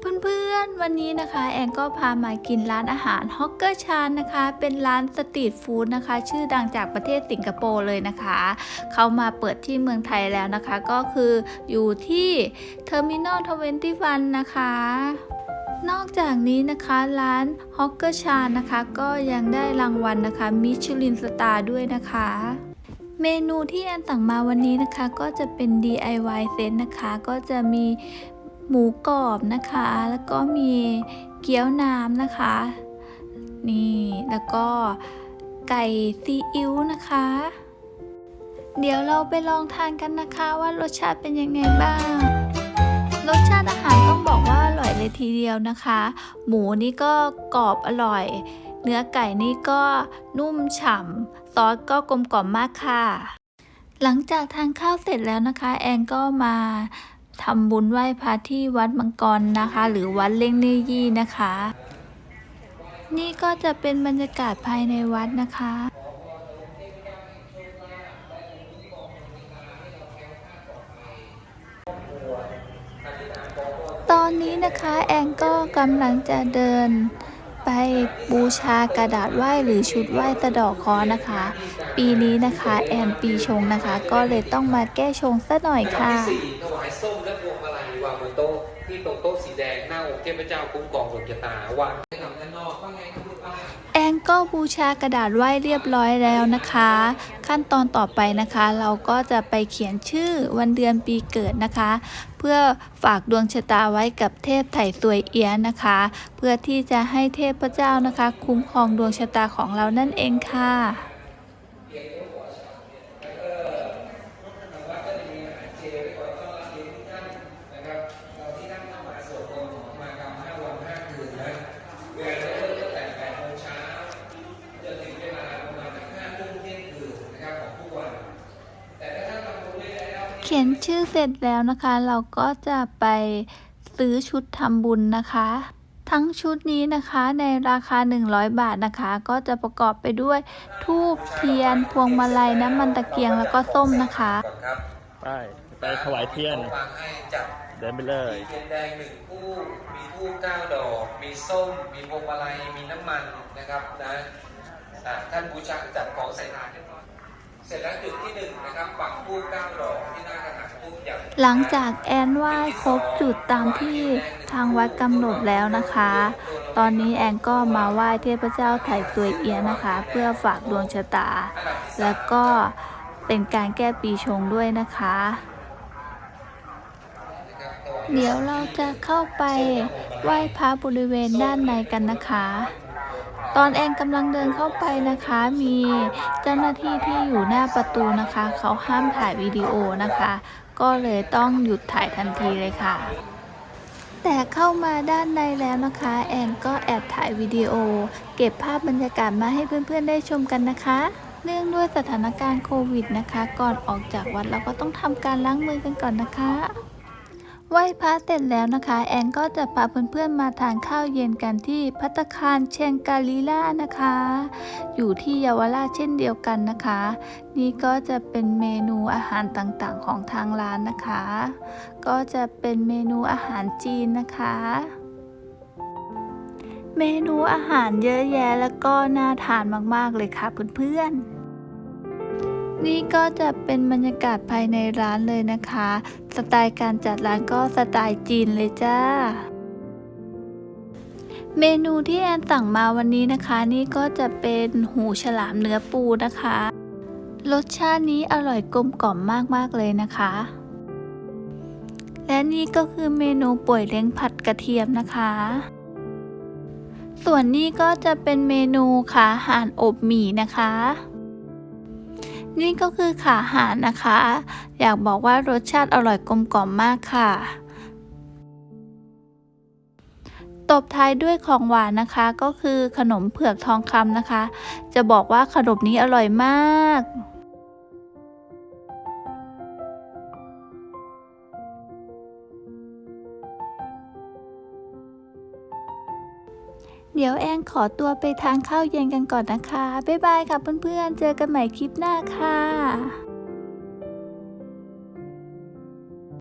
เพื่อนๆ วันนี้นะคะ แอนก็พามากินร้านอาหารฮอกเกอร์ชานนะคะ เป็นร้านสตรีทฟู้ดนะคะ ชื่อดังจากประเทศสิงคโปร์เลยนะคะ เขามาเปิดที่เมืองไทยแล้วนะคะ ก็คืออยู่ที่เทอร์มินอลทเวนตี้วันนะคะนอกจากนี้นะคะร้านฮอกเกอร์ชานนะคะ ก็ยังได้รางวัลนะคะมิชลินสตาร์ด้วยนะคะ เมนูที่แอนสั่งมาวันนี้นะคะ ก็จะเป็น DIY เซตนะคะ ก็จะมี หมูกรอบนะคะ แล้วก็มีเกี๊ยวน้ำนะคะ นี่แล้วก็ไก่ซีอิ๊วนะคะ เดี๋ยวเราไปลองทานกันนะคะว่ารสชาติเป็นยังไงบ้าง รสชาติอาหารต้องบอกว่าอร่อยเลยทีเดียวนะคะ หมูนี่ก็กรอบอร่อย เนื้อไก่นี่ก็นุ่มฉ่ำซอสก็กลมกล่อมมากค่ะ หลังจากทานข้าวเสร็จแล้วนะคะ แอนก็มา ทำบุญไหว้พระที่วัดมังกรนะคะ หรือวัดเล่งเนยี่นะคะ นี่ก็จะเป็นบรรยากาศภายในวัดนะคะตอนนี้นะคะแอนก็กำลังจะเดิน ไปบูชากระดาษไหว้หรือชุดไหว้ตะดอกคอนะคะ ปีนี้นะคะแอนปีชงนะคะ ก็เลยต้องมาแก้ชงซะหน่อยค่ะลำดับที่สี่ถวายส้มและพวงมาลัยวางบนโต๊ะที่ตรงโต๊ะสีแดงหน้าองค์เทพเจ้าคุ้มกองดวงชะตาวางให้ทำด้านนอกว่าไงคุณป้า ก็บูชากระดาษไหว้เรียบร้อยแล้วนะคะ ขั้นตอนต่อไปนะคะ เราก็จะไปเขียนชื่อวันเดือนปีเกิดนะคะ เพื่อฝากดวงชะตาไว้กับเทพไถ่สวยเอียนะคะ เพื่อที่จะให้เทพเจ้านะคะ คุ้มครองดวงชะตาของเรานั่นเองค่ะ ขียนชื่อเสร็จแล้วนะคะ เราก็จะไปซื้อชุดทำบุญนะคะ ทั้งชุดนี้นะคะในราคา 100 บาทนะคะ ก็จะประกอบไปด้วยทูบเทียน พวงมาลัยน้ำมันตะเกียงแล้วก็ส้มนะคะก่อนครับไปไปถวายเทียนวางให้จัดเดินไปเลยมีเทียนแดงหนึ่งคู่มีทูบเก้าดอกมีส้ม มีพวงมาลัยมีน้ำมันนะครับนะอ่าท่านบูชาจัดของใส่ถาดเรียบร้อยเสร็จแล้วจุดที่หนึ่งนะครับปักทูบเก้าดอก หลังจากแอนไหว้ครบจุดตามที่ทางวัดกำหนดแล้วนะคะ ตอนนี้แอนก็มาไหว้เทพเจ้าไถ่สวเอียนะคะ เพื่อฝากดวงชะตา แล้วก็เป็นการแก้ปีชงด้วยนะคะ เดี๋ยวเราจะเข้าไปไหว้พระบริเวณด้านในกันนะคะ ตอนแอนกำลังเดินเข้าไปนะคะ มีเจ้าหน้าที่ที่อยู่หน้าประตูนะคะ เขาห้ามถ่ายวิดีโอนะคะ ก็เลยต้องหยุดถ่ายทันทีเลยค่ะ แต่เข้ามาด้านในแล้วนะคะ แอนก็แอบถ่ายวิดีโอ เก็บภาพบรรยากาศมาให้เพื่อนๆได้ชมกันนะคะเนื่องด้วยสถานการณ์โควิดนะคะ ก่อนออกจากวัดเราก็ต้องทำการล้างมือกันก่อนนะคะ ไหว้พระเสร็จแล้วนะคะ แอนก็จะพาเพื่อนๆมาทานข้าวเย็นกันที่พัตตาคารเชียงกาลีล่านะคะ อยู่ที่เยาวราชเช่นเดียวกันนะคะ นี่ก็จะเป็นเมนูอาหารต่างๆของทางร้านนะคะ ก็จะเป็นเมนูอาหารจีนนะคะเมนูอาหารเยอะแยะแล้วก็น่าทานมากๆเลยค่ะเพื่อนๆ นี่ก็จะเป็นบรรยากาศภายในร้านเลยนะคะ ไตล์การจัดร้านก็สไตล์จีนเลยจ้า เมนูที่แอนสั่งมาวันนี้นะคะ นี่ก็จะเป็นหูฉลามเนื้อปูนะคะ รสชาตินี้อร่อยกลมกล่อมมากๆเลยนะคะ และนี่ก็คือเมนูป่วยเล้งผัดกระเทียมนะคะ ส่วนนี้ก็จะเป็นเมนูขาห่านอบหมี่นะคะ นี่ก็คือขาหารนะคะ อยากบอกว่ารสชาติอร่อยกลมกล่อมมากค่ะ ตบท้ายด้วยของหวานนะคะ ก็คือขนมเผือกทองคำนะคะ จะบอกว่าขนมนี้อร่อยมาก เดี๋ยวแอนขอตัวไปทานข้าวเย็นกันก่อนนะคะ บ๊ายบายค่ะเพื่อนๆ เจอกันใหม่คลิปหน้าค่ะ